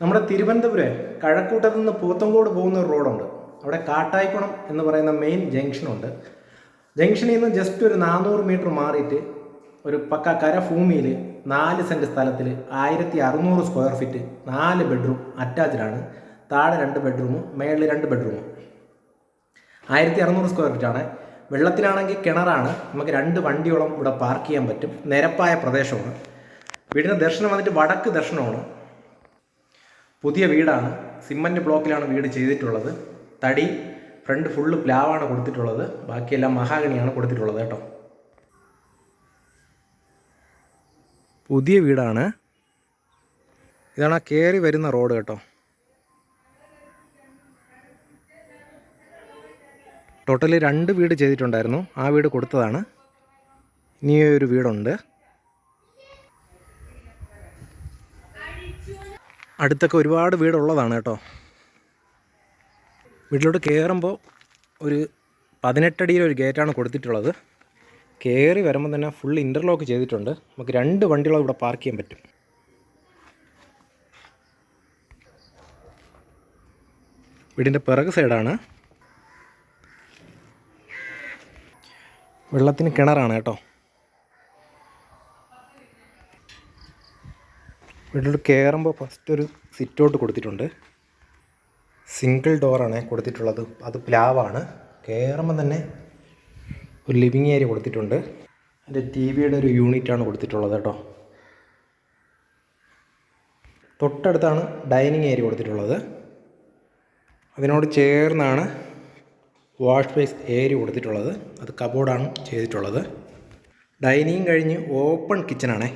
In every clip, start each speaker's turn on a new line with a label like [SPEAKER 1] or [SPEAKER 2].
[SPEAKER 1] നമ്മുടെ തിരുവനന്തപുരം കഴക്കൂട്ടത്ത് നിന്ന് പൂത്തങ്കോട് പോകുന്ന ഒരു റോഡുണ്ട്. അവിടെ കാട്ടായിക്കുണം എന്ന് പറയുന്ന മെയിൻ ജംഗ്ഷനുണ്ട് ജംഗ്ഷനിൽ നിന്ന് ജസ്റ്റ് ഒരു നാനൂറ് മീറ്റർ മാറിയിട്ട് ഒരു പക്ക കരഭൂമിയിൽ നാല് സെന്റ് സ്ഥലത്തിൽ ആയിരത്തി അറുന്നൂറ് സ്ക്വയർ ഫീറ്റ് നാല് ബെഡ്റൂം അറ്റാച്ച്ഡാണ് താഴെ രണ്ട് ബെഡ്റൂമും മേളിൽ രണ്ട് ബെഡ്റൂമും ആയിരത്തി അറുന്നൂറ് സ്ക്വയർ ഫീറ്റാണ് വെള്ളത്തിലാണെങ്കിൽ കിണറാണ്. നമുക്ക് രണ്ട് വണ്ടിയോളം ഇവിടെ പാർക്ക് ചെയ്യാൻ പറ്റും. നിരപ്പായ പ്രദേശമാണ്. വീടിന് ദർശനം വന്നിട്ട് വടക്ക് ദർശനമാണ്. പുതിയ വീടാണ്. സിമന്റ് ബ്ലോക്കിലാണ് വീട് ചെയ്തിട്ടുള്ളത്. തടി ഫ്രണ്ട് ഫുള്ള് പ്ലാവാണ് കൊടുത്തിട്ടുള്ളത്. ബാക്കിയെല്ലാം മഹാഗണിയാണ് കൊടുത്തിട്ടുള്ളത് കേട്ടോ. പുതിയ വീടാണ്. ഇതാണ് ആ കയറി വരുന്ന റോഡ് കേട്ടോ. ടോട്ടലി രണ്ട് വീട് ചെയ്തിട്ടുണ്ടായിരുന്നു. ആ വീട് കൊടുത്തതാണ്. ഇനിയൊരു വീടുണ്ട്. അടുത്തൊക്കെ ഒരുപാട് വീടുള്ളതാണ് കേട്ടോ. വീട്ടിലോട്ട് കയറുമ്പോൾ ഒരു പതിനെട്ടടിയിലൊരു ഗേറ്റാണ് കൊടുത്തിട്ടുള്ളത്. കയറി വരുമ്പോൾ തന്നെ ഫുൾ ഇന്റർലോക്ക് ചെയ്തിട്ടുണ്ട്. നമുക്ക് രണ്ട് വണ്ടികളും ഇവിടെ പാർക്ക് ചെയ്യാൻ പറ്റും. വീടിന്റെ പിറക് സൈഡാണ് വെള്ളത്തിന് കിണറാണ് കേട്ടോ. വീട്ടിലോട്ട് കയറുമ്പോൾ ഫസ്റ്റ് ഒരു സിറ്റ് ഔട്ട് കൊടുത്തിട്ടുണ്ട്. സിംഗിൾ ഡോറാണ് കൊടുത്തിട്ടുള്ളത്. അത് പ്ലാവാണ്. കയറുമ്പോൾ തന്നെ ഒരു ലിവിങ് ഏരിയ കൊടുത്തിട്ടുണ്ട്. അതിന്റെ ടി വിയുടെ ഒരു യൂണിറ്റാണ് കൊടുത്തിട്ടുള്ളത് കേട്ടോ. തൊട്ടടുത്താണ് ഡൈനിങ് ഏരിയ കൊടുത്തിട്ടുള്ളത്. അതിനോട് ചേർന്നാണ് വാഷ് ബേസ് ഏരിയ കൊടുത്തിട്ടുള്ളത്. അത് കബോർഡാണ് ചെയ്തിട്ടുള്ളത്. ഡൈനിങ് കഴിഞ്ഞ് ഓപ്പൺ കിച്ചണാണേ.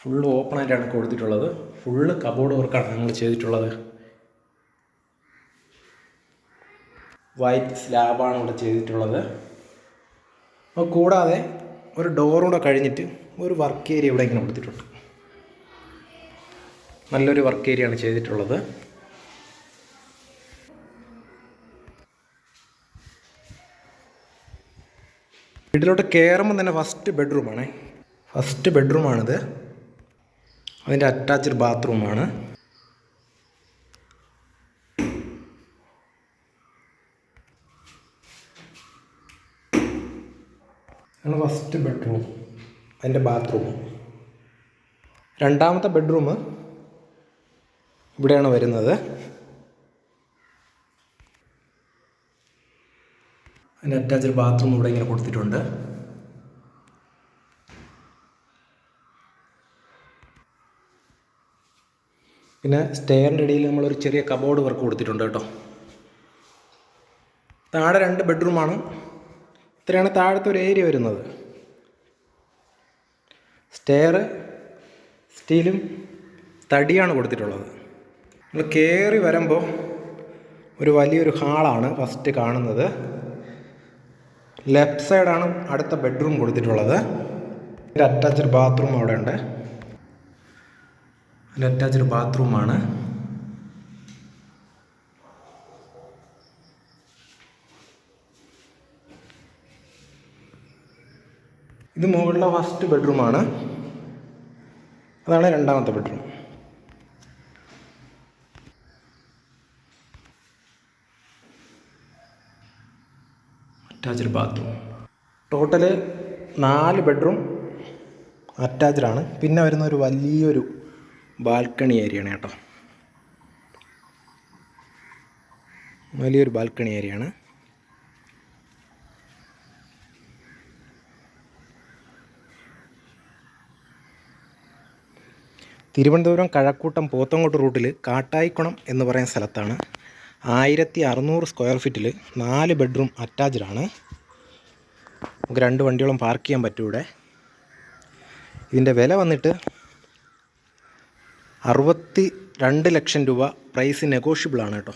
[SPEAKER 1] ഫുള്ള് ഓപ്പൺ ആയിട്ടാണ് കൊടുത്തിട്ടുള്ളത്. ഫുള്ള് കബോർഡ് വർക്കാണ് നമ്മൾ ചെയ്തിട്ടുള്ളത്. വൈറ്റ് സ്ലാബാണ് ഇവിടെ ചെയ്തിട്ടുള്ളത്. അപ്പോൾ കൂടാതെ ഒരു ഡോറും കൂടെ കഴിഞ്ഞിട്ട് ഒരു വർക്ക് ഏരിയ ഇവിടെ ഇങ്ങനെ കൊടുത്തിട്ടുണ്ട്. നല്ലൊരു വർക്ക് ഏരിയയാണ് ചെയ്തിട്ടുള്ളത്. വീട്ടിലോട്ട് കയറുമ്പോൾ തന്നെ ഫസ്റ്റ് ബെഡ്റൂമാണേ ഫസ്റ്റ് ബെഡ്റൂമാണിത് അതിന്റെ അറ്റാച്ച്ഡ് ബാത്റൂമാണ് ഫസ്റ്റ് ബെഡ്റൂം അതിന്റെ ബാത്റൂം രണ്ടാമത്തെ ബെഡ്റൂം ഇവിടെയാണ് വരുന്നത്. അതിന്റെ അറ്റാച്ച്ഡ് ബാത്റൂം ഇവിടെ ഇങ്ങനെ കൊടുത്തിട്ടുണ്ട്. പിന്നെ സ്റ്റെയറിന്റെ ഇടയിൽ നമ്മളൊരു ചെറിയ കബോർഡ് വർക്ക് കൊടുത്തിട്ടുണ്ട് കേട്ടോ. താഴെ രണ്ട് ബെഡ്റൂമാണ് ഇത്രയാണ് താഴത്തെ ഒരു ഏരിയ വരുന്നത്. സ്റ്റെയർ സ്റ്റീലും തടിയാണ് കൊടുത്തിട്ടുള്ളത്. നമ്മൾ കയറി വരുമ്പോൾ ഒരു വലിയൊരു ഹാളാണ് ഫസ്റ്റ് കാണുന്നത്. ലെഫ്റ്റ് സൈഡാണ് അടുത്ത ബെഡ്റൂം കൊടുത്തിട്ടുള്ളത്. അറ്റാച്ച്ഡ് ബാത്റൂം അവിടെ ഉണ്ട്. അതിൽ അറ്റാച്ച്ഡ് ബാത്റൂമാണ്. ഇത് മുകളിലെ ഫസ്റ്റ് ബെഡ്റൂമാണ്. അതാണ് രണ്ടാമത്തെ ബെഡ്റൂം. Attached bathroom. ടോട്ടൽ നാല് ബെഡ്റൂം അറ്റാച്ച്ഡ് ആണ്. പിന്നെ വരുന്ന ഒരു വലിയൊരു ബാൽക്കണി ഏരിയയാണ് കേട്ടോ. വലിയൊരു ബാൽക്കണി ഏരിയയാണ്. തിരുവനന്തപുരം കഴക്കൂട്ടം പോത്തങ്കോട്ട് റൂട്ടിൽ കാട്ടായിക്കുണം എന്ന് പറയുന്ന സ്ഥലത്താണ് ആയിരത്തി അറുന്നൂറ് സ്ക്വയർ ഫീറ്റിൽ നാല് ബെഡ്റൂം അറ്റാച്ച്ഡ് ആണ് നമുക്ക് രണ്ട് വണ്ടിയോളം പാർക്ക് ചെയ്യാൻ പറ്റും ഇവിടെ. ഇതിന്റെ വില വന്നിട്ട് അറുപത്തി രണ്ട് ലക്ഷം രൂപ പ്രൈസ് നെഗോഷ്യബിൾ ആണ് കേട്ടോ.